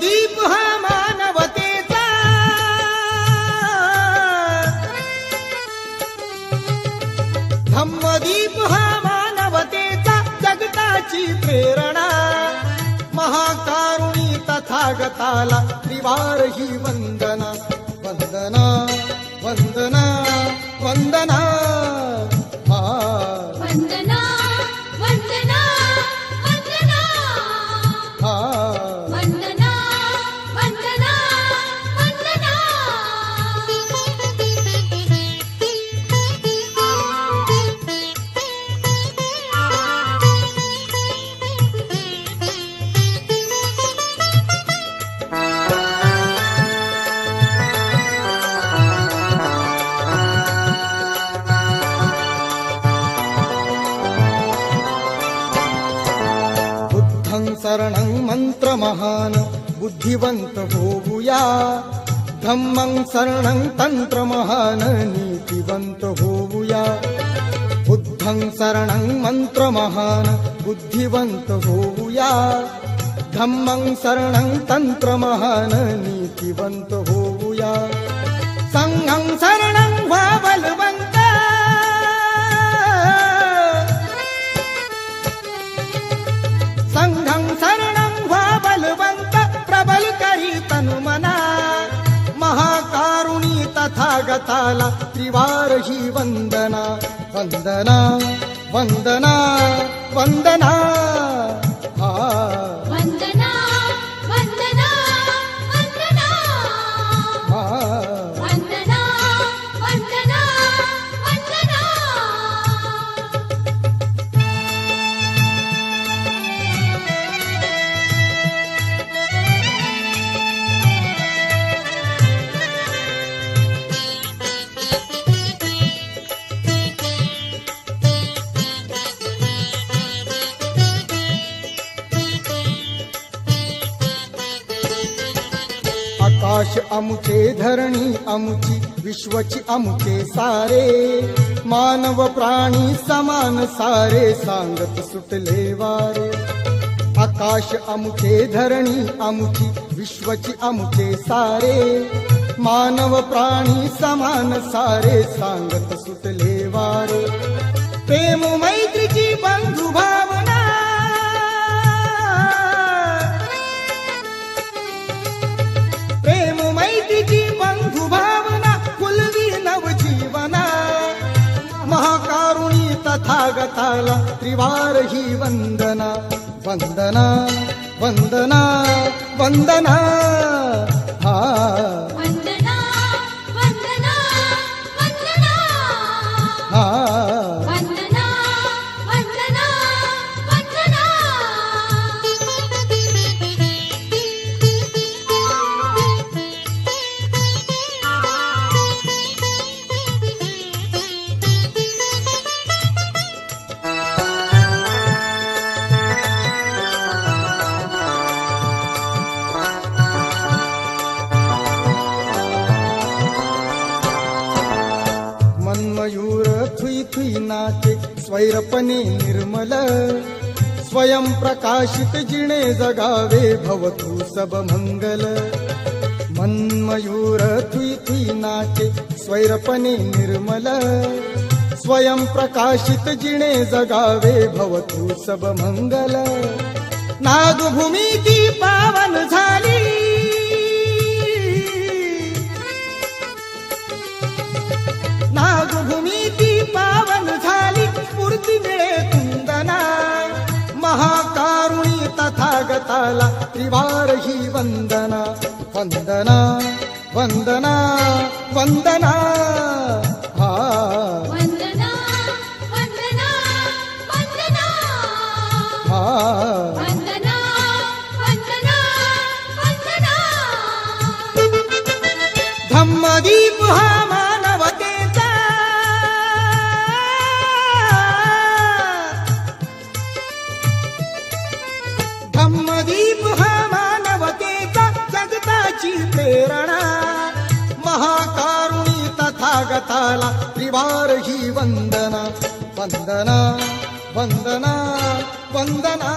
दीप हा मानवतेचा. धम्मदीप हा मानवतेचा जगताची प्रेरणा. महाकारुणी तथागताला त्रिवार ही वंदना. वंदना वंदना वंदना. शरणं मन्त्रमहान् बुद्धिवन्त होऊया धम्मं शरणं तन्त्रमहान् नीतिवन्त होऊया बुद्धं शरणं मन्त्रमहान् बुद्धिवन्त होऊया धम्मं शरणं तन्त्रमहान् नीतिवन्त होऊया संघं शरणं तथागताला त्रिवार ही वंदना वंदना वंदना वंदना. आकाश अमुचे धरणी अमुची विश्वची अमुचे सारे. मानव प्राणी समान सारे सांगत सुटले वारे. आकाश अमुचे धरणी अमुची विश्वची अमुचे सारे. मानव प्राणी समान सारे सांगत सुटले वारे. प्रेम महाकारुणी त्रिवार ही वंदना वंदना वंदना वंदना. हा. थुई नाचे स्वैरपणे निर्मल। स्वयं प्रकाशित जिणे जगावे भवतु सब मंगल। मन्मयूर थुई थुई नाचे स्वैरपणे निर्मल। स्वयं प्रकाशित जिणे जगावे भवतु सब मंगल। नागभूमी ती पावन झाली। नागभूमी तथागताला त्रिवार ही वंदना वंदना वंदना वंदना महाकारुणी तथागताला त्रिवार ही वंदना वंदना वंदना वंदना.